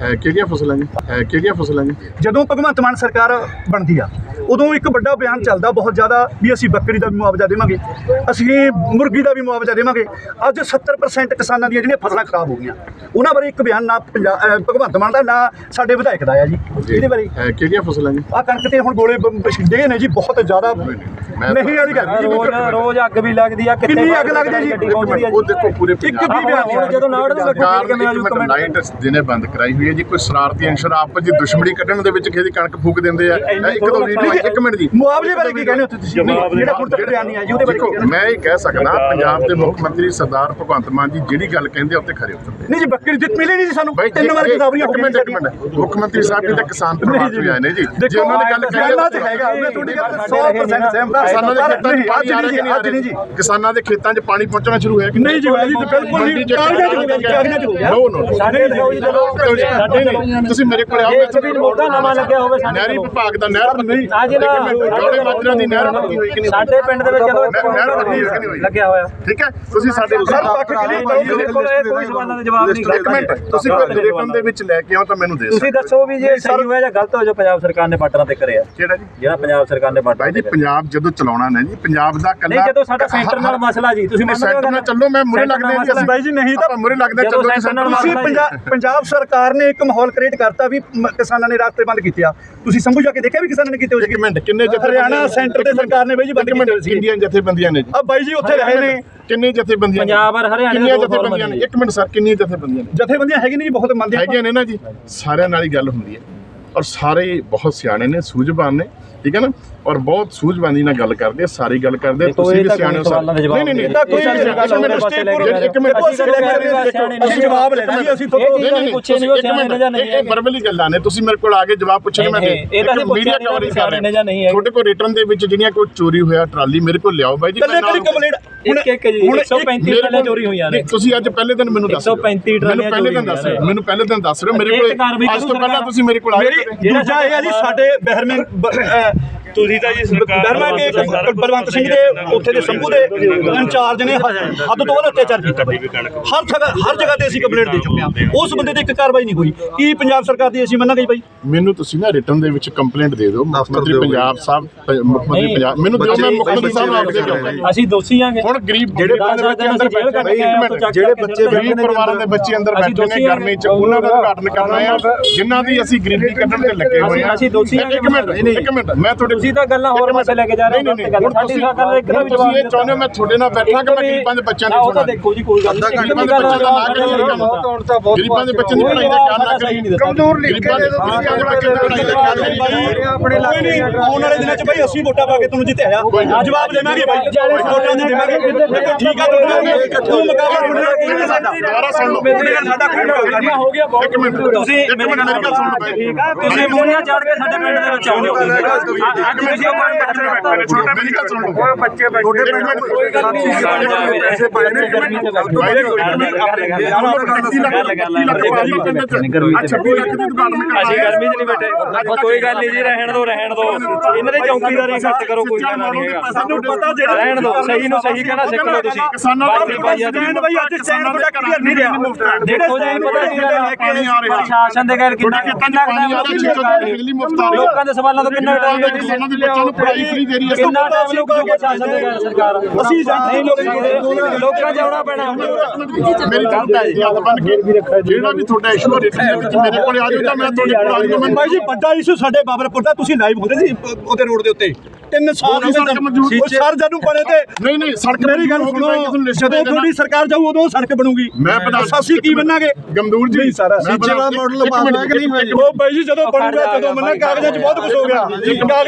ਹੈ ਕਿਹੜੀਆਂ ਫਸਲਾਂ ਜੀ? ਹੈ ਕਿਹੜੀਆਂ ਫਸਲਾਂ ਜੀ? ਜਦੋਂ ਭਗਵੰਤ ਮਾਨ ਸਰਕਾਰ ਬਣਦੀ ਆ ਉਦੋਂ ਇੱਕ ਵੱਡਾ ਬਿਆਨ ਚੱਲਦਾ ਬਹੁਤ ਜ਼ਿਆਦਾ ਵੀ ਅਸੀਂ ਬੱਕਰੀ ਦਾ ਵੀ ਮੁਆਵਜ਼ਾ ਦੇਵਾਂਗੇ ਅਸੀਂ ਮੁਰਗੀ ਦਾ ਵੀ ਮੁਆਵਜ਼ਾ ਦੇਵਾਂਗੇ। ਅੱਜ 70% ਕਿਸਾਨਾਂ ਦੀਆਂ ਜਿਹੜੀਆਂ ਫਸਲਾਂ ਖਰਾਬ ਹੋ ਗਈਆਂ ਉਹਨਾਂ ਬਾਰੇ ਇੱਕ ਬਿਆਨ ਨਾ ਭਗਵੰਤ ਮਾਨ ਦਾ ਨਾ ਸਾਡੇ ਵਿਧਾਇਕ ਦਾ ਆ ਜੀ ਇਹਦੇ ਬਾਰੇ। ਹੈ ਕਿਹੜੀਆਂ ਫਸਲਾਂ ਜੀ? ਆ ਕਣਕ ਤੇ ਹੁਣ ਗੋਲੇ ਬ- ਛਿੰਡੇ ਨੇ ਜੀ ਬਹੁਤ ਜ਼ਿਆਦਾ ਨਹੀਂ ਵਾਲੀ ਗੱਲ ਜੀ ਰੋਜ਼ ਅੱਗ ਵੀ ਲੱਗਦੀ ਆ ਕਿੱਥੇ ਕਿੰਨੀ ਅੱਗ ਲੱਗਦੀ ਆ ਜੀ? ਉਹ ਦੇਖੋ ਪੂਰੇ ਇੱਕ ਵੀ ਬਿਆਨ ਹੁਣ ਜਦੋਂ ਨਾੜ ਦੇ ਸਰਕਾਰ ਕਿਵੇਂ ਆਜੂ ਕਮੈਂਟ ਲਾਈਟ ਦਿਨੇ ਬੰਦ ਕਰਾਈ ਹੋਈ ਹੈ ਜੀ ਕੋਈ ਸ਼ਰਾਰਤੀ ਅੰਸ਼ਰ ਆਪਸ ਵਿੱਚ ਦੁਸ਼ਮਣੀ ਕੱਢਣ ਦੇ ਵਿੱਚ ਕਿਸੇ ਦੀ ਕਣਕ ਫੂਕ ਦਿੰਦੇ ਆ। ਇਹ ਇੱਕ ਦੋ ਵੀਡੀਓ ਇੱਕ ਮਿੰਟ ਜੀ। ਮੁਆਵਜ਼ੇ ਬਾਰੇ ਕੀ ਕਹਿੰਦੇ ਹੋ ਤੁਸੀਂ? ਜਿਹੜਾ ਹੁਣ ਤੱਕ ਬਿਆਨ ਨਹੀਂ ਆਇਆ ਜੀ ਉਹਦੇ ਬਾਰੇ ਮੈਂ ਇਹ ਕਹਿ ਸਕਦਾ ਪੰਜਾਬ ਦੇ ਮੁੱਖ ਮੰਤਰੀ ਸਰਦਾਰ ਭਗਵੰਤ ਮਾਨ ਜੀ ਜਿਹੜੀ ਗੱਲ ਕਹਿੰਦੇ ਆ ਉੱਤੇ ਖਰੇ ਉਤਰਦੇ ਨਹੀਂ ਜੀ ਬੱਕਰੀ ਦਿੱਤ ਮਿਲੀ ਨਹੀਂ ਜੀ ਸਾਨੂੰ। ਤਿੰਨ ਵਾਰ ਕਿਤਾਬੀਆਂ ਹੋ ਇੱਕ ਮਿੰਟ ਇੱਕ ਮਿੰਟ। ਮੁੱਖ ਮੰਤਰੀ ਸਾਹਿਬ ਜੀ ਤਾਂ ਕਿਸਾਨ ਪਰਿਵਾਰ ਤੋਂ ਹੀ ਆਏ ਨੇ ਜੀ। ਜੇ ਉਹਨਾਂ ਨੇ ਗੱਲ ਕਹੀ ਹੈਗਾ ਮੈਂ ਤੁਹਾਡੀ ਗੱਲ 100% ਸਹਿਮਤ ਹਾਂ ਕਿਸਾਨਾਂ ਦੇ ਖੇਤਾਂ 'ਚ ਪਾਣੀ ਆ ਅੱਜ ਰਿਹਾ ਨਹੀਂ ਜੀ ਅੱਜ ਨਹੀਂ ਜੀ। ਕਿਸਾਨਾਂ ਦੇ ਖੇਤਾਂ 'ਚ ਪਾਣੀ ਪਹੁੰਚਣਾ ਸ਼ੁਰੂ ਹੋਇਆ ਕਿ ਨਹੀਂ ਜੀ ਬਿਲਕੁਲ ਨਹੀਂ ਕਾਗਜ਼ਾਂ 'ਚ ਹੋ ਗਿਆ ਕਾਗਜ਼ਾਂ 'ਚ ਹੋ ਗਿਆ। ਨੋ ਨੋ ਸਾਡੇ ਨਹੀਂ ਤੁਸੀਂ ਮੇਰੇ ਕੋਲ ਆਓ ਇੱਕ ਵੀ ਮੋਢਾ ਨਵਾਂ ਲੱਗਿਆ ਹੋਵੇ ਸਾਡੇ ਨਹਿਰੀ ਵਿਭਾਗ ਦਾ ਨਹਿਰ ਨਹੀਂ ਅੱਜ ਨਾ ਜੋੜੇ ਮਾਜਰਾ ਦੀ ਨਹਿਰ ਪੱਕੀ ਹੋਈ ਕਿ ਨਹੀਂ ਸਾਡੇ ਪਿੰਡ ਦੇ ਵਿੱਚ ਜਦੋਂ ਇੱਕ ਨਹਿਰ ਪੱਕੀ ਹੋਈ ਕਿ ਨਹੀਂ ਹੋਈ? ਲੱਗਿਆ ਹੋਇਆ। ਠੀਕ ਹੈ? ਤੁਸੀਂ ਸਾਡੇ ਸਰ, ਪੱਕ ਇਹ ਕੋਈ ਸਵਾਲਾਂ ਦਾ ਜਵਾਬ ਨਹੀਂ ਇੱਕ ਮਿੰਟ ਤੁਸੀਂ ਕੋਈ ਰਿਟਰਨ ਦੇ ਵਿੱਚ ਲੈ ਕੇ ਆਓ ਤਾਂ ਮੈਨੂੰ ਦੇ ਤੁਸੀਂ ਦੱਸੋ ਵੀ ਜੇ ਸਹੀ ਹੋਇਆ ਜਾਂ ਗਲਤ ਹੋਇਆ ਜੋ ਪੰਜਾਬ ਸਰਕਾਰ ਨੇ ਬਾਰਡਰਾਂ ਤੇ ਕਰਿਆ। ਕਿਹੜਾ ਜੀ? ਜਿਹੜਾ ਪੰਜਾਬ ਸਰਕਾਰ ਨੇ ਬਾਰਡਰਾਂ ਜੀ ਪੰਜਾਬ ਜਦੋਂ ਚਲਾਉਣਾ ਨਾ ਜੀ ਪੰਜਾਬ ਦਾ ਕੱਲਾ ਨਹੀਂ ਜਦੋਂ ਸਾਡਾ ਸੈਂਟਰ ਨਾਲ ਮਸਲਾ ਜੀ ਤੁਸੀਂ ਸੈਂਟਰ ਨਾਲ ਚੱਲੋ ਮੈਂ ਮੁਰੇ ਲੱਗਦੇ ਹਾਂ ਜੀ ਅਸੀਂ। ਬਾਈ ਜੀ ਨਹੀਂ ਤਾਂ ਮੁਰੇ ਲੱਗਦੇ ਚੱਲੋ ਤੁਸੀਂ ਪੰਜਾਬ ਸਰਕਾਰ ਨੇ ਇੱਕ ਮਾਹੌਲ ਕ੍ਰੀਏਟ ਕਰਤਾ ਵੀ ਮ- ਕਿਸਾਨਾਂ ਨੇ ਰਾਸਤੇ ਬੰਦ ਕੀਤੇ ਆ। ਤੁਸੀਂ ਸੰਭੂ ਜਾ ਕੇ ਦੇਖਿਆ ਵੀ ਕਿਸਾਨਾਂ ਨੇ ਕੀਤੇ ਹੋਏ ਇੱਕ ਮਿੰਟ ਕਿੰਨੇ ਜਥੇ ਹਰਿਆਣਾ ਸੈਂਟਰ ਤੇ ਸਰਕਾਰ ਨੇ ਬਾਈ ਜੀ ਬੰਦ ਕੀਤੇ ਹੋਏ ਸੀ ਕਿੰਨੀਆਂ ਜਥੇਬੰਦੀਆਂ ਨੇ ਜੀ? ਆ ਬਾਈ ਜੀ ਉੱਥੇ ਰਹੇ ਨੇ। ਕਿੰਨੇ ਜਥੇਬੰਦੀਆਂ ਨੇ? ਪੰਜਾਬ ਔਰ ਹਰਿਆਣਾ ਕਿੰਨੀਆਂ ਦੇ ਦੋ ਜਥੇਬੰਦੀਆਂ ਨੇ? ਇੱਕ ਮਿੰਟ ਸਰ ਕਿੰਨੀਆਂ ਜਥੇਬੰਦੀਆਂ ਨੇ? ਜਥੇਬੰਦੀਆਂ ਹੈਗੀਆਂ ਨੇ ਜੀ ਬਹੁਤ ਮੰਨਦੇ ਆ ਹੈਗੀਆਂ ਨੇ ਨਾ ਜੀ। ਸਾਰਿਆਂ ਨਾਲ ਹੀ ਗੱਲ ਹੁੰਦੀ ਹੈ। ਔਰ ਸਾਰੇ ਬਹੁਤ ਸਿਆਣੇ ਨੇ ਸੂਝਵਾਨ ਨੇ। ਠੀਕ ਹੈ ਨਾ? ਔਰ ਬਹੁਤ ਸੂਝਵਾਨੀ ਨਾਲ ਗੱਲ ਕਰਦੇ ਆ ਸਾਰੀ ਗੱਲ ਕਰਦੇ ਆ, ਤੁਸੀਂ ਵੀ ਸਿਆਣੇ ਹੋ ਜਵਾਬ ਨਹੀਂ ਨਹੀਂ ਤਾਂ ਕੋਈ ਗੱਲ ਇੱਕ ਮਿੰਟ ਅਸੀਂ ਜਵਾਬ ਲੈਣਾ ਜੀ ਅਸੀਂ ਇਹ ਤੁਹਾਨੂੰ ਨਹੀਂ ਨਹੀਂ ਪੁੱਛੇ ਨਹੀਂ ਉਹ ਸਿਆਣੇ ਜਾਂ ਨਹੀਂ ਇਹ ਵਰਬਲੀ ਗੱਲਾਂ ਨੇ ਤੁਸੀਂ ਮੇਰੇ ਕੋਲ ਆ ਕੇ ਜਵਾਬ ਪੁੱਛਣੇ ਮੈਂ ਦੇ ਇਹ ਤਾਂ ਮੀਡੀਆ ਪੁੱਛਿਆ ਕਵਰੇਜ ਨਹੀਂ ਕਰ ਰਹੇ। ਨੇ ਜਾਂ ਨਹੀਂ ਹੈ। ਤੁਹਾਡੇ ਕੋਲ ਰਿਟਰਨ ਦੇ ਵਿੱਚ ਜਿਹੜੀਆਂ ਕੋਈ ਚੋਰੀ ਹੋਇਆ ਟਰਾਲੀ ਮੇਰੇ ਕੋਲ ਲਿਆਓ ਬਾਈ ਜੀ ਕੱਲੇ ਮੈਂ ਕੱਲੀ ਨਾਲ- ਕੰਪਲੀਟ ਇੱਕ ਇੱਕ ਜੀ 135 ਟਰਾਲੀਆਂ ਚੋਰੀ ਹੋਈਆਂ ਨੇ। ਨਹੀਂ, ਤੁਸੀਂ ਅੱਜ ਪਹਿਲੇ ਦਿਨ ਮੈਨੂੰ ਦੱਸ 135 ਮੈਨੂੰ ਪਹਿਲੇ ਦਿਨ ਦੱਸ ਰਹੇ ਹੋ, ਮੈਨੂੰ ਪਹਿਲੇ ਦਿਨ ਦੱਸ ਰਹੇ ਹੋ ਮੇਰੇ ਕੋਲ ਅੱਜ ਤੋਂ ਪਹਿਲਾਂ ਤੁਸੀਂ ਮੇਰੇ ਕੋਲ ਆਏ ਮੇਰੀ ਕਦੇ? ਦੂਜਾ ਇਹ ਹੈ ਜੀ ਸਾਡੇ ਬਹਿਰਮੇ Yeah. ਤੁਸੀਂ ਤਾਂ ਜੀ ਸਰਕਾਰ ਬਹਿਰਮਾ ਕੇ ਬਲਵੰਤ ਸਿੰਘ ਦੇ ਉੱਥੇ ਦੇ ਸੰਭੂ ਦੇ ਇੰਚਾਰਜ ਨੇ ਹੱਦ ਤੋਂ ਵੱਧ ਅਤਿਆਚਾਰ ਕੀਤਾ। ਹਰ ਜਗ੍ਹਾ ਹਰ ਜਗ੍ਹਾ ਤੇ ਅਸੀਂ ਕੰਪਲੇਂਟ ਦੇ ਚੁੱਕੇ ਹਾਂ। ਉਸ ਬੰਦੇ ਤੇ ਇੱਕ ਕਾਰਵਾਈ ਨਹੀਂ ਹੋਈ। ਕੀ ਪੰਜਾਬ ਸਰਕਾਰ ਦੀ ਅਸੀਂ ਮੰਨਾਂਗੇ ਜੀ ਬਾਈ? ਮੈਨੂੰ ਤੁਸੀਂ ਨਾ ਰਿਟਰਨ ਦੇ ਵਿੱਚ ਕੰਪਲੇਂਟ ਦੇ ਦਿਓ। ਮੁੱਖ ਮੰਤਰੀ ਪੰਜਾਬ ਸਾਹਿਬ ਮੁੱਖ ਮੰਤਰੀ ਪੰਜਾਬ ਮੈਨੂੰ ਦਿਓ ਮੈਂ ਮੁੱਖ ਮੰਤਰੀ ਸਾਹਿਬ ਨੂੰ ਆਪ ਦੇ ਦਿਓ ਅਸੀਂ ਦੋਸ਼ੀ ਆਂਗੇ। ਹੁਣ ਗਰੀਬ ਜਿਹੜੇ ਬੱਚੇ ਅੰਦਰ ਬੈਠੇ ਕੇ ਆਏ ਹਾਂ, ਇੱਕ ਉੱਥੋਂ ਮਿੰਟ। ਚੱਕ ਜਿਹੜੇ ਬੱਚੇ ਗਰੀਬ ਪਰਿਵਾਰਾਂ ਦੇ ਬੱਚੇ ਅੰਦਰ ਬੈਠੇ ਨੇ ਹਾਂ। ਗਰਮੀ ਚ ਉਹਨਾਂ ਦਾ ਉਦਘਾਟਨ ਕਰਨਾ ਆ ਜਿਨ੍ਹਾਂ ਦੀ ਅਸੀਂ ਗਰੀਬੀ ਕੱਢਣ ਤੇ ਲੱਗੇ ਹੋਏ ਆ। ਅਸੀਂ ਦੋਸ਼ੀ ਹਾਂ। ਇੱਕ ਮਿੰਟ ਇੱਕ ਮਿੰਟ ਮੈਂ ਤੁਹਾਡੇ ਤੁਸੀਂ ਤਾਂ ਗੱਲਾਂ ਹੋਰ ਪਾਸੇ ਲੈ ਕੇ ਜਾ ਰਹੇ ਹੋ ਨਹੀਂ ਨਹੀਂ ਗੱਲ ਸਾਡੀ ਦਾ ਇੱਕ ਦਾ ਵੀ ਤੁਸੀਂ ਜਵਾਬ ਇਹ ਚਾਹੁੰਦੇ ਹੋ ਮੈਂ ਤੁਹਾਡੇ ਨਾਲ ਬੈਠਾ ਕਿ ਮੈਂ ਗਰੀਬਾਂ ਦੇ ਬੱਚਿਆਂ ਦੀ ਉਹ ਤਾਂ ਦੇਖੋ ਜੀ ਕੋਈ ਗੱਲ ਨਹੀਂ। ਗਰੀਬਾਂ ਦੇ ਬੱਚਿਆਂ ਦਾ ਨਾ ਕੰਮ ਗਰੀਬਾਂ ਦੇ ਬੱਚਿਆਂ ਦੀ ਪੜ੍ਹਾਈ ਦਾ ਖਿਆਲ ਨਾ ਕਰੀਏ। ਕਮਜ਼ੋਰ ਲਿਖ ਗਰੀਬਾਂ ਦੇ ਦੇ ਬੱਚਿਆਂ ਦੀ ਪੜ੍ਹਾਈ ਦਾ ਕਰੀਏ? ਆਪਣੇ ਨਹੀਂ ਆਉਣ ਵਾਲੇ ਦਿਨਾਂ 'ਚ ਬਾਈ ਅਸੀਂ ਵੋਟਾਂ ਪਾ ਕੇ ਤੁਹਾਨੂੰ ਜਿੱਤਿਆ ਆ। ਜਵਾਬ ਦੇਵਾਂਗੇ ਬਾਈ। ਵੋਟਾਂ ਦੇ ਦੇਵਾਂਗੇ। ਠੀਕ ਆ ਤੁਹਾਡੇ ਤੂੰ ਮੁਕਾਬਲਾ ਨਾਲ ਕੋਈ ਨਹੀਂ ਸਾਡਾ। ਦੁਬਾਰਾ ਸੁਣ ਲਓ ਤੁਹਾਡੇ ਨਾਲ ਸਾਡਾ ਮੁਕਾਬਲਾ ਹੋ ਗਿਆ ਬਹੁਤ ਤੁਸੀਂ ਮੇਰੀ ਗੱਲ ਸੁਣੋ ਬਾਈ। ਠੀਕ ਆ ਤੁਸੀਂ ਮੋਨੀਆਂ ਚੜ ਕੇ ਸਾਡੇ ਪਿੰਡ ਦੇ ਵਿੱਚ ਆਉਂਦੇ ਹੋ ਅੱਜ ਤੁਸੀਂ ਮੇਰੀ ਗੱਲ ਸੁਣ ਲਓ ਬੱਚੇ ਬੈਠੇ ਨੇ ਕੋਈ ਗੱਲ ਨਹੀਂ ਪੈਸੇ ਪਾਏ ਨੇ ਗਰਮੀ ਚ ਛੱਬੀ ਲੱਖ ਦੀ ਦੁਕਾਨ ਮੈਂ ਅਸੀਂ ਗਰਮੀ 'ਚ ਨਹੀਂ ਬੈਠੇ ਕੋਈ ਗੱਲ ਨਹੀਂ ਜੀ ਰਹਿਣ ਦੋ ਰਹਿਣ ਦੋ ਇਹਨਾਂ ਦੇ ਚੌਕੀਦਾਰੀ ਘੱਟ ਕਰੋ ਕੋਈ ਗੱਲ ਨਹੀਂ ਹੈਗਾ ਸਾਨੂੰ ਪਤਾ ਜਿਹੜਾ ਰਹਿਣ ਦੋ ਸਹੀ ਨੂੰ ਸਹੀ ਕਹਿਣਾ ਸਿੱਖ ਲਓ ਤੁਸੀਂ ਕਿਸਾਨਾਂ ਦਾ ਭਾਈ ਅੱਜ ਸਟੈਂਡ ਬਾਈ ਅੱਜ ਸਟੈਂਡ ਤੁਹਾਡਾ ਕਲੀਅਰ ਨਹੀਂ ਰਿਹਾ ਦੇਖੋ ਜੀ ਪਤਾ ਕੀ ਗੱਲ ਹੈ ਪਾਣੀ ਆ ਰਿਹਾ ਪ੍ਰਸ਼ਾਸਨ ਦੇ ਘਰ ਕਿੰਨਾ 'ਚ ਪਾਣੀ ਆ ਰਹੀ ਲੋਕਾਂ ਦੇ ਸਵਾਲਾਂ ਤੋਂ ਕਿੰਨਾ ਟਾਈਮ ਕਿਸਾਨਾਂ ਦੇ ਬੱਚਿਆਂ ਨੂੰ ਪੜ੍ਹਾਈ ਫ੍ਰੀ ਦੇ ਰਹੀ ਹੈ। ਕਿੰਨਾ ਟਾਈਮ ਪ੍ਰਸ਼ਾਸਨ ਦੇ ਘਰ ਸਰਕਾਰ। ਅਸੀਂ ਨਹੀਂ ਲੋਕ ਲੋਕਾਂ ਜਾਉਣਾ ਪੈਣਾ। ਮੇਰੀ ਗੱਲ ਹੈ ਹੱਥ ਬੰਨ ਕੇ ਜਿਹੜਾ ਵੀ ਤੁਹਾਡਾ ਇਸ਼ੂ ਹੈ ਰਿਟਰਨ ਦੇ ਵਿੱਚ ਮੇਰੇ ਕੋਲ ਆ ਜਾਓ ਤਾਂ ਮੈਂ ਤੁਹਾਡੇ ਕੋਲ ਆ ਜਾਊਂਗਾ। ਮੈਂ ਬਾਈ ਜੀ ਵੱਡਾ ਇਸ਼ੂ ਸਾਡੇ ਬਾਬਰਪੁਰ ਦਾ ਤੁਸੀਂ ਲਾਈਵ ਹੁੰਦੇ ਸੀ ਉਹਦੇ ਰੋਡ ਦੇ ਉੱਤੇ। ਤਿੰਨ ਸਾਲ ਮਨਜ਼ੂਰ- ਉਹ ਸਰ ਜਦੋਂ ਬਣੇ ਤੇ ਨਹੀਂ ਨਹੀਂ ਸੜਕ ਮੇਰੀ ਗੱਲ ਸੁਣੋ ਜਦੋਂ ਤੁਹਾਡੀ ਸਰਕਾਰ ਜਾਊ ਉਦੋਂ ਸੜਕ ਬਣੂਗੀ। ਮੈਂ ਬਣਾ ਅਸੀਂ ਕੀ ਬਣਾਂਗੇ? ਗਮਦੂਰ ਜੀ ਨਹੀਂ ਸਰ ਬਣਾ- ਮਾਡਲ ਮਿੰਟ, ਕਿ ਨਹੀਂ ਉਹ ਬਾਈ ਜੀ ਜਦੋਂ ਬਣੂਗਾ ਜਦੋਂ ਮੰਨਾ ਕਾਗਜ਼ਾਂ 'ਚ ਬਹੁਤ ਕੁਝ ਹੋ ਗਿਆ।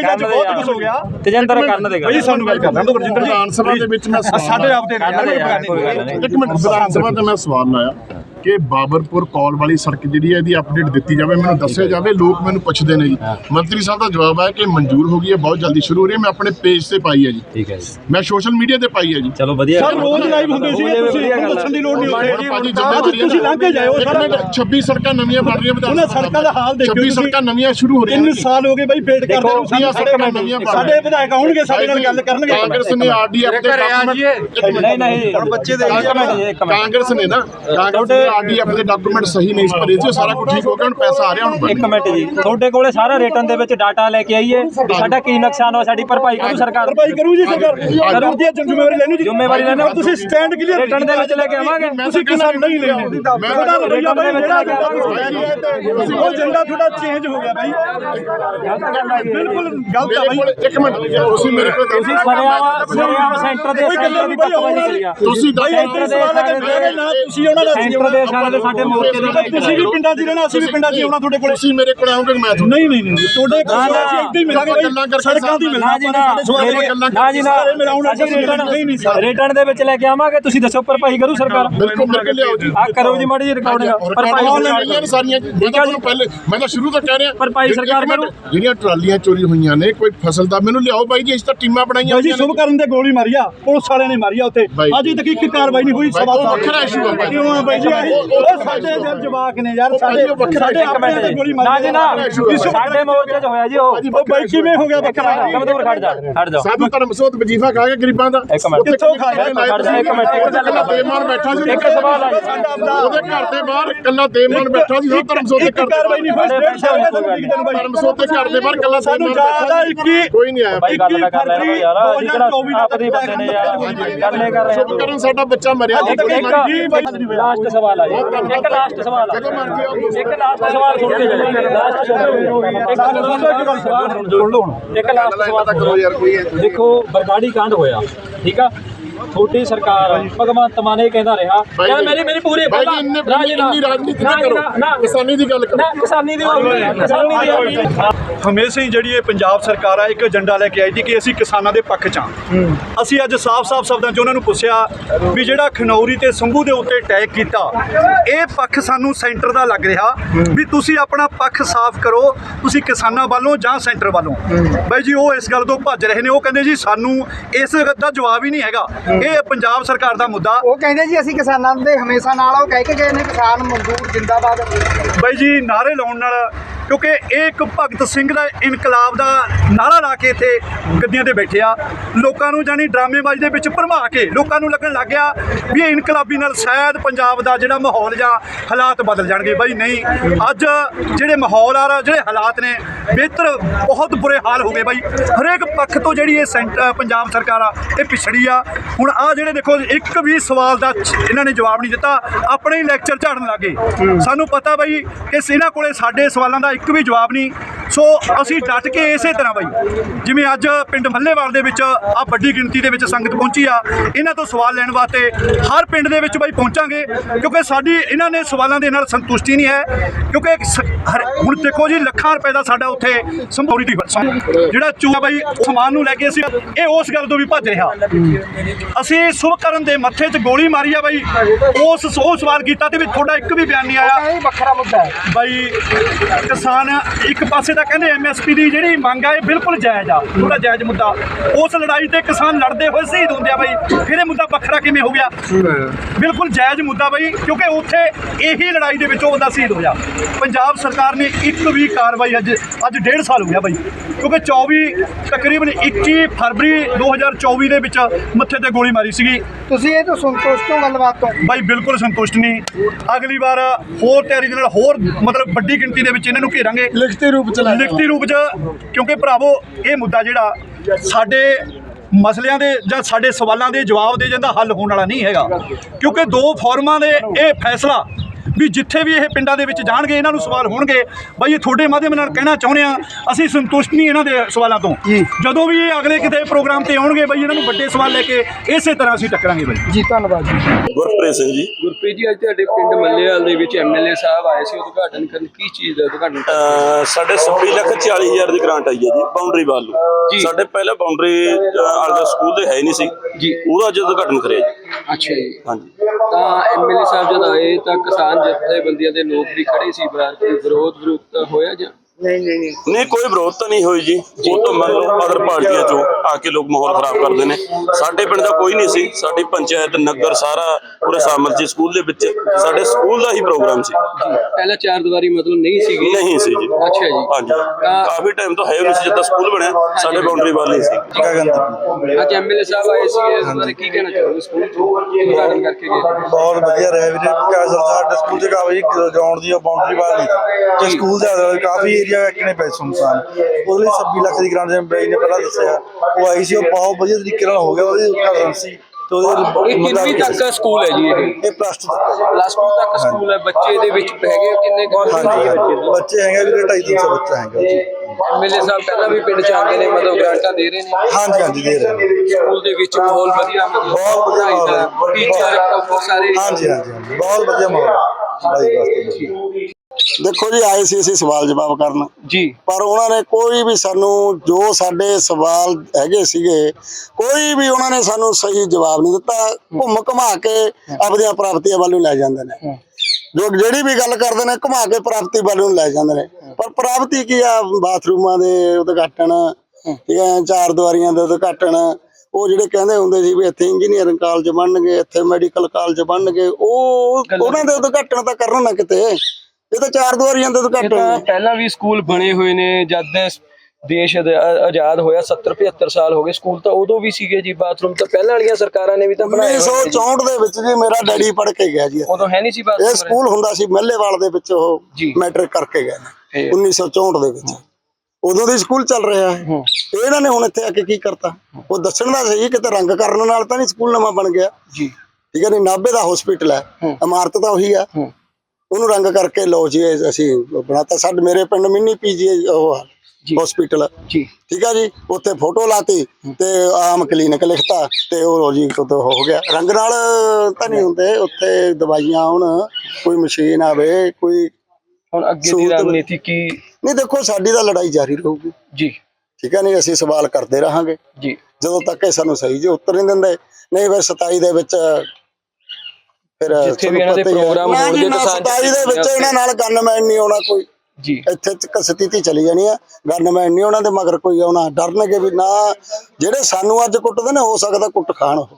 ਕਾਗਜ਼ਾਂ 'ਚ ਬਹੁਤ ਕੁਝ ਹੋ ਗਿਆ। ਤੇਜਿੰਦਰ ਕਰਨ ਦੇਗਾ। ਬਾਈ ਸਾਨੂੰ ਗੱਲ ਕਰਨਾ। ਦੋ ਵਰਜਿੰਦਰ ਜੀ ਵਿਧਾਨ ਸਭਾ ਦੇ ਵਿੱਚ ਮੈਂ ਸਵਾਲ ਸਾਡੇ ਆਪ ਦੇ ਗੱਲ ਇੱਕ ਮਿੰਟ। ਵਿਧਾਨ ਸਭਾ ਤੇ ਮੈਂ ਸਵਾਲ ਲਾਇਆ। ਕਿ ਬਾਬਰਪੁਰ ਕੌਲ ਵਾਲੀ ਸੜਕ ਜਿਹੜੀ ਹੈ ਇਹਦੀ ਅਪਡੇਟ ਦਿੱਤੀ ਜਾਵੇ ਮੈਨੂੰ ਦੱਸਿਆ ਜਾਵੇ। ਲੋਕ ਮੈਨੂੰ ਪੁੱਛਦੇ ਨੇ ਜੀ। ਮੰਤਰੀ ਸਾਹਿਬ ਦਾ ਜਵਾਬ ਹੈ ਕਿ ਮਨਜ਼ੂਰ ਹੋ ਗਈ ਹੈ ਬਹੁਤ ਜਲਦੀ ਸ਼ੁਰੂ ਹੋ ਰਹੀ ਹੈ ਮੈਂ ਆਪਣੇ ਪੇਜ ਤੇ ਪਾਈ ਹੈ ਜੀ। ਠੀਕ ਹੈ ਜੀ। ਮੈਂ ਸੋਸ਼ਲ ਮੀਡੀਆ ਤੇ ਪਾਈ ਹੈ ਜੀ। ਚਲੋ ਵਧੀਆ ਸਰ ਰੋਜ਼ ਲਾਈਵ ਹੁੰਦੇ ਸੀ ਤੁਸੀਂ ਦੱਸਣ ਦੀ ਲੋੜ ਨਹੀਂ ਹੁਣ ਹੁੰਦੀ। ਤੁਸੀਂ ਲੰਘ ਕੇ ਜਾਇਓ ਸਰ ਮਿੰਟ, 26 ਸੜਕਾਂ ਨਵੀਆਂ ਬਣ ਰਹੀਆਂ ਵਿਧਾਨ ਸਭਾ ਸੜਕਾਂ ਦਾ ਹਾਲ ਦੇਖਿਓ 26 ਤੁਸੀਂ। ਸੜਕਾਂ ਨਵੀਆਂ ਸ਼ੁਰੂ ਹੋ ਰਹੀਆਂ ਤਿੰਨ ਨੇ। ਸਾਲ ਹੋ ਗਏ ਬਾਈ ਵੇਟ ਕਰਦੇ ਨੂੰ ਸੜਕਾਂ ਨਵੀਆਂ ਬਣ ਸਾਡੇ ਵਿਧਾਇਕ ਆਉਣਗੇ ਸਾਡੇ ਨਾਲ ਗੱਲ ਕਰਨਗੇ। ਕਾਂਗਰਸ ਨੇ ਆਰਡੀਐਫ ਦੇ ਡਾਕੂਮੈਂਟ ਨਹੀਂ ਨਹੀਂ ਹੁਣ ਬੱਚੇ ਦੇ ਕਾਂਗਰਸ ਨੇ ਨਾ ਕਾਂਗਰਸ ਨੇ ਆਰਡੀਐਫ ਦੇ ਡਾਕੂਮੈਂਟ ਸਹੀ ਨਹੀਂ ਭਰੇ ਸੀ ਉਹ ਸਾਰਾ ਕੁਝ ਠੀਕ ਹੋ ਗਿਆ ਹੁਣ ਪੈਸਾ ਆ ਰਿਹਾ ਹੁਣ ਇੱਕ ਮਿੰਟ ਜੀ ਤੁਹਾਡੇ ਕੋਲੇ ਸਾਰਾ ਰਿਟਰਨ ਦੇ ਵਿੱਚ ਡਾਟਾ ਲੈ ਕੇ ਆਈਏ। ਸਾਡਾ ਕੀ ਨੁਕਸਾਨ ਹੋਇਆ ਸਾਡੀ ਭਰਪਾਈ ਕਰੂ ਸਰਕਾਰ? ਭਰਪਾਈ ਕਰੂ ਜੀ ਸਰਕਾਰ। ਸਰਕਾਰ ਦੀ ਜ਼ਿੰਮੇਵਾਰੀ ਲੈਣੀ ਜੀ। ਜ਼ਿੰਮੇਵਾਰੀ ਲੈਣੀ। ਤੁਸੀਂ ਸਟੈਂਡ ਕਲੀਅਰ ਰਿਟਰਨ ਦੇ ਵਿੱਚ ਲੈ ਕੇ ਆਵਾਂਗੇ। ਤੁਸੀਂ ਕਿਸਾਨ ਨਹੀਂ ਲੈਣੇ ਤੁਹਾਡਾ ਰਵਈਆ ਬਾਈ ਜਿਹੜਾ ਉਹ ਏਜੰਡਾ ਤੁਹਾਡਾ ਚੇਂਜ ਹੋ ਗਿਆ ਬਾਈ। ਬਿਲਕੁਲ ਗਲਤ ਆ ਬਾਈ। ਇੱਕ ਮਿੰਟ। ਤੁਸੀਂ ਮੇਰੇ ਕੋਲ ਤੁਸੀਂ ਸਰਿਆਵਾ ਸਰਿਆਵਾ ਸੈਂਟਰ ਦੇ ਸੈਂਟਰ ਦੀ ਪੱਕਵਾਈ ਉਹਨਾਂ ਸਹੀ ਆ। ਤੁਸੀਂ ਕਿ ਮੇਰੇ ਨਾਲ ਤੁਸੀਂ ਉਹਨਾਂ ਦਾ ਸੈਂਟਰ ਦੇ ਸਾਰੇ ਸਾਡੇ ਮੋਰਚੇ ਦੇ ਨਾਲ ਤੁਸੀਂ ਵੀ ਪਿੰਡਾਂ 'ਚ ਹੀ ਰਹਿਣਾ ਅਸੀਂ ਵੀ ਪਿੰਡਾਂ 'ਚ ਹੀ ਆਉਣਾ ਤੁਹਾਡੇ ਕੋਲੇ। ਤੁਸੀਂ ਮੇਰੇ ਕੋਲ ਆਓਗੇ ਮੈਂ ਤੁਹਾਨੂੰ? ਨਹੀਂ ਨਹੀਂ ਨਹੀਂ ਤੁਹਾਡੇ ਕੋਲ ਨਾ, ਨਾ, ਅਸੀਂ ਇੱਦਾਂ ਹੀ ਮਿਲਾਂਗੇ ਗੱਲਾਂ ਸੜਕਾਂ ਦੀ ਨਾ ਜੀ ਨਾ ਮਿਲਾਂਗੇ ਨਾ ਜੀ ਨਾ। ਮਿਲਾਉਣਾ ਅਸੀਂ ਰਿਟਰਨ ਨਹੀਂ ਨਹੀਂ ਸਰ। ਰਿਟਰਨ ਦੇ ਵਿੱਚ ਲੈ ਕੇ ਆਵਾਂਗੇ ਤੁਸੀਂ ਦੱਸੋ ਭਰਪਾਈ ਕਰੂ ਸਰਕਾਰ। ਬਿਲਕੁਲ ਮੇਰੇ ਕੋਲ ਲਿਆਓ ਜੀ। ਆ ਕਰੋ ਜੀ ਮਾੜੀ ਜੀ ਰਿਕਾਰਡਿੰਗ ਭਰਪਾਈ ਆਉਣ ਸਰਕਾਰ ਵਾਲੀਆਂ ਨੇ ਸਾਰੀਆਂ। ਜੀ। ਮੈਂ ਤਾਂ ਤੁਹਾਨੂੰ ਪਹਿਲੇ ਮੈਂ ਤਾਂ ਸ਼ੁਰੂ ਤੋਂ ਕਹਿ ਰਿਹਾ ਭਰਪਾਈ ਇੱਕ ਸਰਕਾਰ ਮਿੰਟ, ਕਰੂ। ਜਿਹੜੀਆਂ ਟਰਾਲੀਆਂ ਚੋਰੀ ਹੋਈਆਂ ਨੇ ਕੋਈ ਫਸਲ ਦਾ ਮੈਨੂੰ ਲਿਆਓ ਬਾਈ ਜੀ ਅਸੀਂ ਤਾਂ ਟੀਮਾਂ ਬਣਾਈਆਂ ਜੀ। ਸ਼ੁਭ ਕਰਨ ਦੇ ਗੋਲੀ ਮਾਰੀ ਆ ਪੁਲਿਸ ਵਾਲਿਆਂ ਨੇ ਮਾਰੀ ਆ ਉੱਥੇ। ਅਜੇ ਤੱਕ ਇੱਕ ਕਾਰਵਾਈ ਨਹੀਂ ਹੋਈ ਵੱਖਰਾ ਆ ਬਾਈ। ਜੀ। ਉਹ ਸਾਡੇ ਜਲ ਜਵਾਕ ਨੇ ਯਾਰ ਸਾਡੇ ਉਹ ਵੱਖਰਾ ਸਾਡੇ ਇੱਕ ਆਪਣੇ ਤੇ ਗੋਲੀ ਮਾਰੀ ਨਾ ਜੀ ਨਾ। ਵਿਸ਼ਵ ਸਾਡੇ ਮੋਰਚੇ 'ਚ ਹੋਇਆ ਜੀ ਉਹ। ਉਹ ਬਾਈ ਕਿਵੇਂ ਹੋ ਗਿਆ ਵੱਖਰਾ? ਕਮਜ਼ੋਰ ਖੜ ਜਾ। ਖੜ ਜਾ। ਸਾਧੂ ਧਰਮ ਸੋਤ ਵਜੀਫਾ ਖਾ ਕੇ ਗਰੀਬਾਂ ਦਾ ਇੱਕ ਮਿੰਟ। ਕਿੱਥੋਂ ਖਾ ਗਿਆ? ਖੜ ਜਾ ਇੱਕ ਮਿੰਟ ਇੱਕ ਗੱਲ ਕੱਲਾ ਦੇਮਾਨ ਬੈਠਾ ਸੀ। ਇੱਕ ਸਵਾਲ ਆ ਜੀ। ਉਹਦੇ ਘਰ ਦੇ ਬਾਹਰ ਕੱਲਾ ਦੇਮਾਨ ਬੈਠਾ ਸੀ ਸਾਧੂ ਧਰਮ ਸੋਤ ਦੇ ਇੱਕ ਘਰ ਕਾਰਵਾਈ ਨਹੀਂ ਹੋਈ ਡੇਢ ਸਾਲ ਦਾ ਤੁਹਾਨੂੰ ਇੱਕ ਦਿਨ ਬਾਈ ਧਰਮ ਸੋਤ ਦੇ ਘਰ ਦੇ ਬਾਹਰ ਕੱਲਾ ਸਾਨੂੰ ਦੇਮਾਨ ਜ਼ਿਆਦਾ ਬੈਠਾ ਸੀ। 21 ਕੋਈ ਨਹੀਂ ਆਇਆ। ਬਾਈ ਗੱਲ ਨਾ ਕਰ ਲੈਣ ਦਿਓ ਯਾਰ। ਅਸੀਂ ਕਿਹੜਾ ਆਪਦੇ ਬੰਦੇ ਨੇ ਯਾਰ ਗੱਲੇ ਕਰ ਰਹੇ ਸ਼ੁਭ ਕਰਨ ਸਾਡਾ ਬੱਚਾ ਮਰਿਆ। ਇੱਕ ਇੱਕ ਲਾਸਟ ਸਵਾਲ ਆ ਜੀ। ਇੱਕ ਲਾਸਟ ਸਵਾਲ ਆ। ਇੱਕ ਲਾਸਟ ਸਵਾਲ ਸੁਣ ਕੇ ਜਾਓ। ਲਾਸਟ ਸਵਾਲ ਸੁਣ ਲਓ। ਇੱਕ ਲਾਸਟ ਸਵਾਲ ਕਰੋ ਯਾਰ ਕੋਈ ਦੇਖੋ ਬਰਗਾੜੀ ਕਾਂਡ ਹੋਇਆ। ਠੀਕ ਆ? ਤੁਹਾਡੀ ਸਰਕਾਰ ਭਗਵੰਤ ਮਾਨ ਇਹ ਕਹਿੰਦਾ ਰਿਹਾ। ਜੀ, ਮੇਰੀ ਮੇਰੀ ਪੂਰੀ। ਇੰਨੀ ਰਾਜਨੀਤੀ ਨਾ ਕਰੋ। ਕਿਸਾਨੀ ਦੀ ਗੱਲ ਕਰੋ। ਕਿਸਾਨੀ ਦੀ ਕਿਸਾਨੀ ਦੀ ਹਮੇਸ਼ਾ ਹੀ ਜਿਹੜੀ ਇਹ ਪੰਜਾਬ ਸਰਕਾਰ ਆ ਇੱਕ ਏਜੰਡਾ ਲੈ ਕੇ ਆਈ ਸੀ ਕਿ ਅਸੀਂ ਕਿਸਾਨਾਂ ਦੇ ਪੱਖ 'ਚ ਹਾਂ। ਅਸੀਂ ਅੱਜ ਸਾਫ਼-ਸਾਫ਼ ਸ਼ਬਦਾਂ 'ਚ ਉਹਨਾਂ ਨੂੰ ਪੁੱਛਿਆ ਵੀ ਜਿਹੜਾ ਖਨੌਰੀ ਤੇ ਸੰਭੂ ਦੇ ਉੱਤੇ ਅਟੈਕ ਕੀਤਾ ਇਹ ਪੱਖ ਸਾਨੂੰ ਸੈਂਟਰ ਦਾ ਲੱਗ ਰਿਹਾ ਵੀ ਤੁਸੀਂ ਆਪਣਾ ਪੱਖ ਸਾਫ਼ ਕਰੋ ਤੁਸੀਂ ਕਿਸਾਨਾਂ ਵੱਲੋਂ ਜਾਂ ਸੈਂਟਰ ਵੱਲੋਂ। ਬਾਈ ਜੀ ਉਹ ਇਸ ਗੱਲ ਤੋਂ ਭੱਜ ਰਹੇ ਨੇ ਉਹ ਕਹਿੰਦੇ ਜੀ ਸਾਨੂੰ ਇਸ ਦਾ ਜਵਾਬ ਹੀ ਨਹੀਂ ਹੈਗਾ। ਇਹ ਪੰਜਾਬ ਸਰਕਾਰ ਦਾ ਮੁੱਦਾ। ਉਹ ਕਹਿੰਦੇ ਜੀ ਅਸੀਂ ਕਿਸਾਨਾਂ ਦੇ ਹਮੇਸ਼ਾ ਨਾਲ ਆ, ਉਹ ਕਹਿ ਕੇ ਗਏ ਨੇ ਕਿਸਾਨ ਮਜ਼ਦੂਰ ਜਿੰਦਾਬਾਦ। ਬਾਈ ਜੀ ਨਾਰੇ ਲਾਉਣ ਨਾਲ ਕਿਉਂਕਿ ਇਹ ਇੱਕ ਭਗਤ ਸਿੰਘ ਦਾ ਇਨਕਲਾਬ ਦਾ ਨਾਰਾ ਲਾ ਕੇ ਇੱਥੇ ਗੱਦੀਆਂ ਤੇ ਬੈਠੇ ਆ। ਲੋਕਾਂ ਨੂੰ ਜਾਨੀ ਡਰਾਮੇਬਾਜ਼ੀ ਦੇ ਵਿੱਚ ਭਰਮਾ ਕੇ ਲੋਕਾਂ ਨੂੰ ਲੱਗਣ ਲੱਗ ਗਿਆ ਵੀ ਇਹ ਇਨਕਲਾਬੀ ਨਾਲ ਸ਼ਾਇਦ ਪੰਜਾਬ ਦਾ ਜਿਹੜਾ ਮਾਹੌਲ ਜਾਂ ਹਾਲਾਤ ਬਦਲ ਜਾਣਗੇ। ਬਾਈ ਨਹੀਂ ਅੱਜ ਜਿਹੜੇ ਮਾਹੌਲ ਆ ਜਿਹੜੇ ਹਾਲਾਤ ਨੇ ਬਿਹਤਰ ਬਹੁਤ ਬੁਰੇ ਹਾਲ ਹੋ ਗਏ ਬਾਈ। ਹਰੇਕ ਪੱਖ ਤੋਂ ਜਿਹੜੀ ਇਹ ਸੈਂਟ- ਅ, ਪੰਜਾਬ ਸਰਕਾਰ ਆ ਇਹ ਪਿਛੜੀ ਆ। ਹੁਣ ਆ ਜਿਹੜੇ ਦੇਖੋ ਇੱਕ ਵੀ ਸਵਾਲ ਦਾ ਇਹਨਾਂ ਨੇ ਜਵਾਬ ਨਹੀਂ ਦਿੱਤਾ। ਆਪਣੇ ਹੀ ਲੈਕਚਰ ਝਾੜਨ ਲੱਗੇ। ਸਾਨੂੰ ਪਤਾ ਬਾਈ ਕਿ ਇਹਨਾਂ ਕੋਲੇ ਸਾਡੇ ਸਵਾਲਾਂ ਦਾ ਇੱਕ ਵੀ ਜਵਾਬ ਨਹੀਂ। ਸੋ ਅਸੀਂ ਡਟ ਕੇ ਇਸੇ ਤਰ੍ਹਾਂ ਬਾਈ ਜਿਵੇਂ ਅੱਜ ਪਿੰਡ ਮੱਲੇਵਾਲ ਦੇ ਵਿੱਚ ਆ ਵੱਡੀ ਗਿਣਤੀ ਦੇ ਵਿੱਚ ਸੰਗਤ ਪਹੁੰਚੀ ਆ ਇਹਨਾਂ ਤੋਂ ਸਵਾਲ ਲੈਣ ਵਾਸਤੇ ਹਰ ਪਿੰਡ ਦੇ ਵਿੱਚ ਬਾਈ ਪਹੁੰਚਾਂਗੇ ਕਿਉਂਕਿ ਸਾਡੀ ਇਹਨਾਂ ਨੇ ਸਵਾਲਾਂ ਦੇ ਨਾਲ ਸੰਤੁਸ਼ਟੀ ਨਹੀਂ ਹੈ ਕਿਉਂਕਿ ਸ- ਹੁਣ ਦੇਖੋ ਜੀ ਲੱਖਾਂ ਰੁਪਏ ਦਾ ਸਾਡਾ ਉੱਥੇ ਸੰਭੌਰੀ ਦੀ ਸਮ- ਜਿਹੜਾ ਚੂਹਾ ਬਾਈ ਸਮਾਨ ਨੂੰ ਲੈ ਕੇ ਅਸੀਂ ਇਹ ਉਸ ਗੱਲ ਤੋਂ ਵੀ ਭੱਜ ਰਿਹਾ। ਅਸੀਂ ਸੁਭ ਕਰਨ ਦੇ ਮੱਥੇ 'ਚ ਗੋਲੀ ਮਾਰੀ ਆ ਬਾਈ ਉਸ ਉਹ ਸਵਾਲ ਕੀਤਾ ਤੇ ਵੀ ਤੁਹਾਡਾ ਇੱਕ ਵੀ ਬਿਆਨ ਨਹੀਂ ਆਇਆ। ਵੱਖਰਾ ਮੁੱਦਾ ਹੈ। ਬਾਈ ਕਿਸਾਨ ਇੱਕ ਪਾਸੇ ਤਾਂ ਕਹਿੰਦੇ ਐਮਐਸਪੀ ਦੀ ਜਿਹੜੀ ਮੰਗ ਆ ਇਹ ਬਿਲਕੁਲ ਜਾਇਜ਼ ਆ। ਥੋੜਾ ਜਾਇਜ਼ ਮੁੱਦਾ। ਉਸ ਲੜਾਈ ਤੇ ਕਿਸਾਨ ਲੜਦੇ ਹੋਏ ਸ਼ਹੀਦ ਹੁੰਦੇ ਆ ਬਾਈ। ਫਿਰ ਇਹ ਮੁੱਦਾ ਵੱਖਰਾ ਕਿਵੇਂ ਹੋ ਗਿਆ? ਬਿਲਕੁਲ ਜਾਇਜ਼ ਮੁੱਦਾ ਬਾਈ ਕਿਉਂਕਿ ਉੱਥੇ ਇਹੀ ਲੜਾਈ ਦੇ ਵਿੱਚ ਉਹ ਬੰਦਾ ਸ਼ਹੀਦ ਹੋਇਆ। ਪੰਜਾਬ ਸਰਕਾਰ ਨੇ ਇੱਕ ਵੀ ਕਾਰਵਾਈ ਅੱਜ ਅੱਜ ਡੇਢ ਸਾਲ ਹੋ ਗਿਆ ਬਾਈ। ਕਿਉਂਕਿ 24 ਤਕਰੀਬਨ 21 ਫਰਵਰੀ 2024 ਦੇ ਵਿੱਚ ਮੱਥੇ ਤੇ ਗੋਲੀ ਮਾਰੀ ਸੀਗੀ। ਤੁਸੀਂ ਇਹ ਤੋਂ ਸੰਤੁਸ਼ਟ ਹੋ ਗੱਲਬਾਤ ਤੋਂ? ਬਾਈ ਬਿਲਕੁਲ ਸੰਤੁਸ਼ਟ ਨਹੀਂ। ਅਗਲੀ ਵਾਰ ਹੋਰ ਤਿਆਰੀ ਦੇ ਨਾਲ ਹੋਰ ਮਤਲਬ ਵੱਡੀ ਗਿਣਤੀ ਦੇ ਵਿੱਚ ਇਹਨਾਂ ਨੂੰ ਘੇਰਾਂਗੇ। ਲਿਖਤੀ ਰੂਪ ਚ ਲੈ ਲਿਖਤੀ ਰੂਪ 'ਚ, ਕਿਉਂਕਿ ਭਰਾਵੋ, ਇਹ ਮੁੱਦਾ ਜਿਹੜਾ ਸਾਡੇ ਮਸਲਿਆਂ ਦੇ ਜਾਂ ਸਾਡੇ ਸਵਾਲਾਂ ਦੇ ਜਵਾਬ ਦੇ ਜਾਂਦਾ ਹੱਲ ਹੋਣ ਵਾਲਾ ਨਹੀਂ ਹੈਗਾ। ਕਿਉਂਕਿ ਦੋ ਫੋਰਮਾਂ ਦੇ ਇਹ ਫੈਸਲਾ ਵੀ ਜਿੱਥੇ ਵੀ ਇਹ ਪਿੰਡਾਂ ਦੇ ਵਿੱਚ ਜਾਣਗੇ ਇਹਨਾਂ ਨੂੰ ਸਵਾਲ ਹੋਣਗੇ। ਬਾਈ ਇਹ ਤੁਹਾਡੇ ਮਾਧਿਅਮ ਨਾਲ ਕਹਿਣਾ ਚਾਹੁੰਦੇ ਆ ਅਸੀਂ ਸੰਤੁਸ਼ਟ ਨਹੀਂ ਇਹਨਾਂ ਦੇ ਸਵਾਲਾਂ ਤੋਂ। ਜਦੋਂ ਵੀ ਇਹ ਅਗਲੇ ਕਿਤੇ ਪ੍ਰੋਗਰਾਮ ਤੇ ਆਉਣਗੇ ਬਾਈ ਇਹਨਾਂ ਨੂੰ ਵੱਡੇ ਸਵਾਲ ਲੈ ਕੇ ਇਸੇ ਤਰ੍ਹਾਂ ਅਸੀਂ ਟੱਕਰਾਂਗੇ ਬਾਈ। ਜੀ ਧੰਨਵਾਦ ਜੀ। ਗੁਰਪ੍ਰੀਤ ਸਿੰਘ ਜੀ। ਗੁਰਪ੍ਰੀਤ ਜੀ ਅੱਜ ਤੁਹਾਡੇ ਪਿੰਡ ਮੱਲੇਵਾਲ ਦੇ ਵਿੱਚ ਐਮਐਲਏ ਸਾਹਿਬ ਆਏ ਸੀ ਉਦਘਾਟਨ ਕਰਨ। ਕੀ ਚੀਜ਼ ਦਾ ਉਦਘਾਟਨ ਸਾਡੇ 26 ਲੱਖ 40 ਹਜ਼ਾਰ ਦੀ ਗ੍ਰਾਂਟ ਆਈ ਹੈ ਜੀ ਬਾਉਂਡਰੀ ਵਾਲ। ਨੂੰ ਸਾਡੇ ਪਹਿਲਾਂ ਬਾਉਂਡਰੀ ਵਾਲਾ ਸਕੂਲ ਦੇ ਹੈ ਹੀ ਨਹੀਂ ਸੀ। ਜੀ। ਉਹਦਾ ਅੱਜ ਉਦਘਾਟਨ ਕਰਿਆ ਜੀ। ਅੱਛਾ ਜੀ। ਹਾਂਜੀ। ਤਾਂ ਐਮਐਲਏ ਸਾਹਿਬ ਜਦ ਆਏ ਤਾਂ ਕਿਸਾਨ ਜਥੇਬੰਦੀਆਂ ਦੇ ਲੋਕ ਵੀ ਖੜੇ ਸੀ ਬਾਹਰ ਕੋਈ ਵਿਰੋਧ ਵਿਰੋਧ ਤਾਂ ਹੋਇਆ ਜਾਂ? ਨਹੀਂ ਨਹੀਂ। ਨਹੀਂ ਕੋਈ ਵਿਰੋਧ ਤਾਂ ਨਹੀਂ ਹੋਈ ਜੀ। ਉਹ ਤਾਂ ਮੰਨ ਲਓ ਅਦਰ ਪਾਰਟੀਆਂ ਚੋਂ ਆ ਕੇ ਲੋਕ ਮਾਹੌਲ ਖਰਾਬ ਕਰਦੇ ਨੇ। ਸਾਡੇ ਪਿੰਡ ਦਾ ਕੋਈ ਨਹੀਂ ਸੀ। ਸਾਡੀ ਪੰਚਾਇਤ ਨਗਰ ਸਾਰਾ ਪੂਰੇ ਸਾਮਲ ਜੀ ਸਕੂਲ ਦੇ ਵਿੱਚ। ਸਾਡੇ ਸਕੂਲ ਦਾ ਹੀ ਪ੍ਰੋਗਰਾਮ ਸੀ। ਪਹਿਲਾਂ ਚਾਰ ਦੀਵਾਰੀ ਮਤਲਬ ਨਹੀਂ ਸੀਗੀ ਨਹੀਂ ਸੀ ਜੀ। ਅੱਛਾ ਜੀ। ਹਾਂਜੀ। ਕਾਫੀ ਟਾਈਮ ਤੋਂ ਹੈ ਨਹੀਂ ਸੀ। ਜਦੋਂ ਸਕੂਲ ਬਣਿਆ ਸਾਡੇ ਬਾਉਂਡਰੀ ਵਾਲ ਨਹੀਂ ਸੀ। ਅੱਜ ਐਮਐਲਏ ਸਾਹਿਬ ਆਏ ਸੀ ਇਸ ਬਾਰੇ ਕੀ ਕਹਿਣਾ ਚਾਹੋਗੇ ਸਕੂਲ ਤੋਂ ਉਦਘਾਟਨ ਕਰਕੇ ਗਏ। ਬਹੁਤ ਵਧੀਆ ਰਿਹਾ ਵੀਰੇ। ਕਿਆ ਸਾਡੇ ਸਕੂਲ ਦੇ ਕਾਫੀ ਗਰਾਊਂਡ ਦੀ ਬਾਉਂਡਰੀ ਵਾਲ ਨਹੀਂ ਸਕੂਲ ਦੇ ਕਾਫੀ ਏਰੀਆ ਕਿਨੇ ਪੈ ਸੁਨਸਾਨ ਉਹਦੇ ਲਈ 26 ਲੱਖ ਦੀ ਗ੍ਰਾਂਟ ਜਿਵੇਂ ਬਾਈ ਨੇ ਪਹਿਲਾਂ ਦੱਸਿਆ ਉਹ ਆਈ ਸੀ ਉਹ ਬਹੁਤ ਵਧੀਆ ਤਰੀਕੇ ਨਾਲ ਹੋ ਗਿਆ ਉਹਦੀ ਉਦਘਾਟਨ ਸੀ ਤੇ ਉਹਦੇ ਇਹ ਕਿੰਨੀ ਤੱਕ ਸਕੂਲ ਹੈ ਜੀ ਇਹ? ਇਹ ਪਲੱਸ 2 ਤੱਕ। ਪਲੱਸ 2 ਤੱਕ ਸਕੂਲ ਹੈ ਬੱਚੇ ਦੇ ਵਿੱਚ ਹੈਗੇ ਕਿੰਨੇ ਹਾਂਜੀ ਬੱਚੇ ਹੈਗੇ? ਵੀਰੇ 250 ਬੱਚਾ ਹੈਗਾ ਜੀ। ਐਮਐਲਏ ਸਾਹਿਬ ਪਹਿਲਾਂ ਵੀ ਪਿੰਡ ਚ ਆਉਂਦੇ ਨੇ ਮਤਲਬ ਗ੍ਰਾਂਟਾਂ ਦੇ ਰਹੇ ਨੇ? ਹਾਂਜੀ ਹਾਂਜੀ ਦੇ ਰਹੇ ਨੇ। ਸਕੂਲ ਦੇ ਵਿੱਚ ਮਾਹੌਲ ਵਧੀਆ ਬਹੁਤ ਵਧੀਆ ਮਾਹੌਲ। ਟੀਚਰ ਪ੍ਰੋਫੈਸਰ ਸਾਰੇ ਹਾਂਜੀ ਹਾਂਜੀ ਬਹੁਤ ਵਧੀਆ ਮਾਹੌਲ ਹੈ। ਬਾਈ ਵਾਸਤੇ ਦੇਖੋ ਜੀ ਆਏ ਸੀ ਅਸੀਂ ਸਵਾਲ ਜਵਾਬ ਕਰਨ। ਜੀ। ਪਰ ਉਹਨਾਂ ਨੇ ਕੋਈ ਵੀ ਸਾਨੂੰ ਜੋ ਸਾਡੇ ਸਵਾਲ ਹੈਗੇ ਸੀਗੇ ਕੋਈ ਵੀ ਉਹਨਾਂ ਨੇ ਸਾਨੂੰ ਸਹੀ ਜਵਾਬ ਨਹੀਂ ਦਿੱਤਾ। ਘੁੰਮ ਘੁਮਾ ਕੇ ਆਪਣੀਆਂ ਪ੍ਰਾਪਤੀਆਂ ਵੱਲ ਨੂੰ ਲੈ ਜਾਂਦੇ ਨੇ। ਜੋ ਜਿਹੜੀ ਵੀ ਗੱਲ ਕਰਦੇ ਨੇ ਘੁਮਾ ਕੇ ਪ੍ਰਾਪਤੀ ਵੱਲ ਨੂੰ ਲੈ ਜਾਂਦੇ ਨੇ। ਪਰ ਪ੍ਰਾਪਤੀ ਕੀ ਆ? ਬਾਥਰੂਮਾਂ ਦੇ ਉਦਘਾਟਨ ਠੀਕ ਹੈ ਚਾਰ ਦੁਆਰੀਆਂ ਦੇ ਉਦਘਾਟਨ। ਉਹ ਜਿਹੜੇ ਕਹਿੰਦੇ ਹੁੰਦੇ ਸੀ ਵੀ ਇੱਥੇ ਇੰਜੀਨੀਅਰਿੰਗ ਕਾਲਜ ਬਣਨਗੇ ਇੱਥੇ ਮੈਡੀਕਲ ਕਾਲਜ ਬਣਨਗੇ ਉਹ ਉਹਨਾਂ ਦੇ ਉਦਘਾਟਨ ਤਾਂ ਕਰਨ ਨਾ ਕਿਤੇ। ਇਹ ਤਾਂ ਚਾਰ ਦੁਆਰੀਆਂ ਦੇ ਇਹ ਉਦਘਾਟਨ ਤਾਂ ਪਹਿਲਾਂ ਵੀ ਸਕੂਲ ਬਣੇ ਹੋਏ ਨੇ ਜਦ ਦੇ ਦੇਸ਼ ਆਜ਼ਾ- ਆਜ਼ਾਦ ਹੋਇਆ 70 75 ਸਾਲ ਹੋ ਗਏ ਸਕੂਲ ਤਾਂ ਉਦੋਂ ਵੀ ਸੀਗੇ ਜੀ ਬਾਥਰੂਮ ਤਾਂ ਪਹਿਲਾਂ ਵਾਲੀਆਂ ਸਰਕਾਰਾਂ ਨੇ ਵੀ ਤਾਂ ਬਣਾਏ ਹੋਏ ਨੇ ਜੀ। 1964 ਦੇ ਵਿੱਚ ਜੀ ਮੇਰਾ ਡੈਡੀ ਪੜ ਕੇ ਗਿਆ ਜੀ ਉਦੋਂ ਹੈ ਨਹੀਂ ਸੀ ਇਹ ਬਾਥਰੂਮ ਸਕੂਲ ਹੁੰਦਾ ਸੀ ਮੱਲੇਵਾਲ ਦੇ ਵਿੱਚ ਉਹ ਜੀ। ਮੈਟ੍ਰਿਕ ਕਰਕੇ ਗਏ ਨੇ ਫੇਰ? 1964 ਦੇ ਵਿੱਚ ਉਦੋਂ ਦੀ ਸਕੂਲ ਚੱਲ ਰਿਹਾ ਹੈ ਹੂੰ। ਇਹਨਾਂ ਨੇ ਹੁਣ ਇੱਥੇ ਆ ਕੇ ਕੀ ਕਰਤਾ ਉਹ ਦੱਸਣ ਦਾ ਸਹੀ ਕਿਤੇ ਰੰਗ ਕਰਨ ਨਾਲ ਤਾਂ ਨਹੀਂ ਸਕੂਲ ਨਵਾਂ ਬਣ ਗਿਆ ਜੀ ਠੀਕ ਹੈ ਨਹੀਂ ਨਾਭੇ ਦਾ ਹਸਪੀਟਲ ਹੈ। ਇਮਾਰਤ ਤਾਂ ਉਹੀ ਆ ਹੂੰ। ਉਹਨੂੰ ਰੰਗ ਕਰਕੇ ਲਓ ਜੀ ਇਹ ਅਸੀਂ ਬਣਾਤਾ। ਸਾਡੇ ਮੇਰੇ ਪਿੰਡ ਮਿੰਨੀ ਪੀਜੀ ਉਹ ਜੀ। ਹਸਪੀਟਲ ਜੀ। ਠੀਕ ਆ ਜੀ? ਉੱਥੇ ਫੋਟੋ ਲਾਤੀ ਤੇ ਆਮ ਕਲੀਨਿਕ ਲਿਖਤਾ ਤੇ ਉਹ ਰੋਜੀ ਤੋਂ ਹੋ ਗਿਆ। ਰੰਗ ਨਾਲ ਤਾਂ ਨਹੀਂ ਹੁੰਦੇ ਉੱਥੇ ਦਵਾਈਆਂ ਹੁਣ ਕੋਈ ਮਸ਼ੀਨ ਆਵੇ ਕੋਈ ਹੁਣ ਅੱਗੇ ਦੀ। ਰਣਨੀਤੀ ਕੀ? ਨਹੀਂ ਦੇਖੋ ਸਾਡੀ ਤਾਂ ਲੜਾਈ ਜਾਰੀ ਰਹੂਗੀ। ਜੀ। ਠੀਕ ਹੈ ਨਹੀਂ ਅਸੀਂ ਸਵਾਲ ਕਰਦੇ ਰਹਾਂਗੇ। ਜੀ। ਜਦੋਂ ਤੱਕ ਇਹ ਸਾਨੂੰ ਸਹੀ ਜੇ ਉੱਤਰ ਨਹੀਂ ਦਿੰਦੇ ਨਹੀਂ ਫਿਰ 27 ਦੇ ਵਿੱਚ ਫਿਰ ਜਿੱਥੇ ਵੀ ਇਹਨਾਂ ਦੇ। ਪ੍ਰੋਗਰਾਮ ਹੋਣਗੇ ਕਿਸਾਨ 27 ਦੇ ਵਿੱਚ ਇਹਨਾਂ ਨਾਲ ਗਨਮੈਨ ਨਹੀਂ ਆਉਣਾ ਕੋਈ। ਜੀ। ਇੱਥੇ ਤੱਕ ਸਥਿਤੀ ਚਲੀ ਜਾਣੀ ਆ ਗਨਮੈਨ ਨਹੀਂ ਉਹਨਾਂ ਦੇ ਮਗਰ ਕੋਈ ਆਉਣਾ ਡਰਨਗੇ ਵੀ ਨਾ ਜਿਹੜੇ ਸਾਨੂੰ ਅੱਜ ਕੁੱਟਦੇ ਨੇ ਹੋ ਸਕਦਾ ਕੁੱਟ ਖਾਣ ਉਹ।